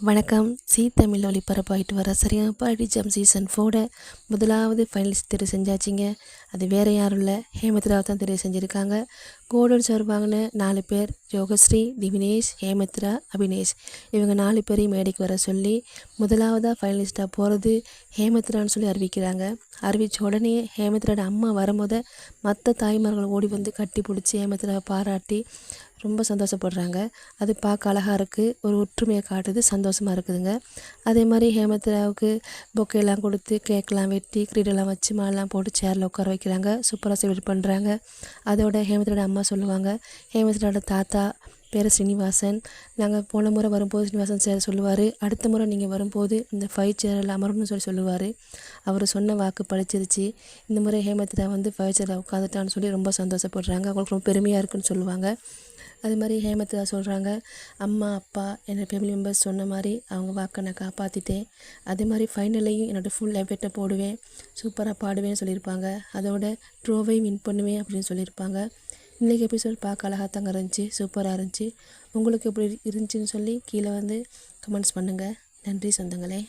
வணக்கம். சி தமிழ் ஒளிபரப்பாயிட்டு வர சரியா? பாடி ஜம் சீசன் ஃபோட முதலாவது ஃபைனலிஸ்ட் தெரிவு செஞ்சாச்சுங்க. அது வேறு யாரும் இல்லை. ஹேமத்ராவை தான் தெரிவு செஞ்சுருக்காங்க. கோல்டன் சார் வாங்கின நாலு பேர் யோகஸ்ரீ திவினேஷ் ஹேமத்ரா அபினேஷ். இவங்க நாலு பேரையும் மேடைக்கு வர சொல்லி முதலாவதாக ஃபைனலிஸ்ட்டாக போகிறது ஹேமத்ரான்னு சொல்லி அறிவிக்கிறாங்க. அறிவித்த உடனே ஹேமத்ராவோட அம்மா வரும்போது மற்ற தாய்மார்கள் ஓடி வந்து கட்டி பிடிச்சி ஹேமத்ராவை பாராட்டி ரொம்ப சந்தோஷப்படுறாங்க. அது பார்க்க அழகாக இருக்குது ஒரு ஒற்றுமையை காட்டுது சந்தோஷமாக இருக்குதுங்க. அதே மாதிரி ஹேமத்ராவுக்கு பொக்கையெல்லாம் கொடுத்து கேக்கெலாம் வெட்டி கிரீடெல்லாம் வச்சு மாலெலாம் போட்டு சேரில் உட்கார வைக்கிறாங்க. சூப்பராக செலிப்ரேட் பண்ணுறாங்க அதோட ஹேமத்ராவோட அம்மா சொல்லுவாங்க ஹேமத்ராவோட தாத்தா பேர் ஸ்ரீனிவாசன். நாங்கள் போன முறை வரும்போது ஸ்ரீனிவாசன் சார் சொல்லுவார் அடுத்த முறை நீங்கள் வரும்போது இந்த ஃபைவ் சேரில் அமரணும்னு சொல்லி சொல்லுவார். அவர் சொன்ன வாக்கு படிச்சிருச்சு இந்த முறை ஹேமத்ரா வந்து ஃபைவ் சேரில் உட்காந்துட்டான்னு சொல்லி ரொம்ப சந்தோஷப்படுறாங்க. அவங்களுக்கு ரொம்ப பெருமையாக இருக்குன்னு சொல்லுவாங்க. அது மாதிரி ஹேமத்ரா சொல்கிறாங்க அம்மா அப்பா என்னோடய ஃபேமிலி மெம்பர்ஸ் சொன்ன மாதிரி அவங்க வாக்கை நான் காப்பாற்றிட்டேன் அதே மாதிரி ஃபைனலையும் என்னோடய ஃபுல் எஃபெக்டை போடுவேன். சூப்பராக பாடுவேன்னு சொல்லியிருப்பாங்க. அதோட ட்ரோவையும் வின் பண்ணுவேன் அப்படின்னு சொல்லியிருப்பாங்க. இன்றைக்கி எபிசோட் பார்க்க அழகாக தாங்க இருந்துச்சு சூப்பராக இருந்துச்சு. உங்களுக்கு எப்படி இருந்துச்சுன்னு சொல்லி கீழே வந்து கமெண்ட்ஸ் பண்ணுங்கள் நன்றி சொந்தங்களே.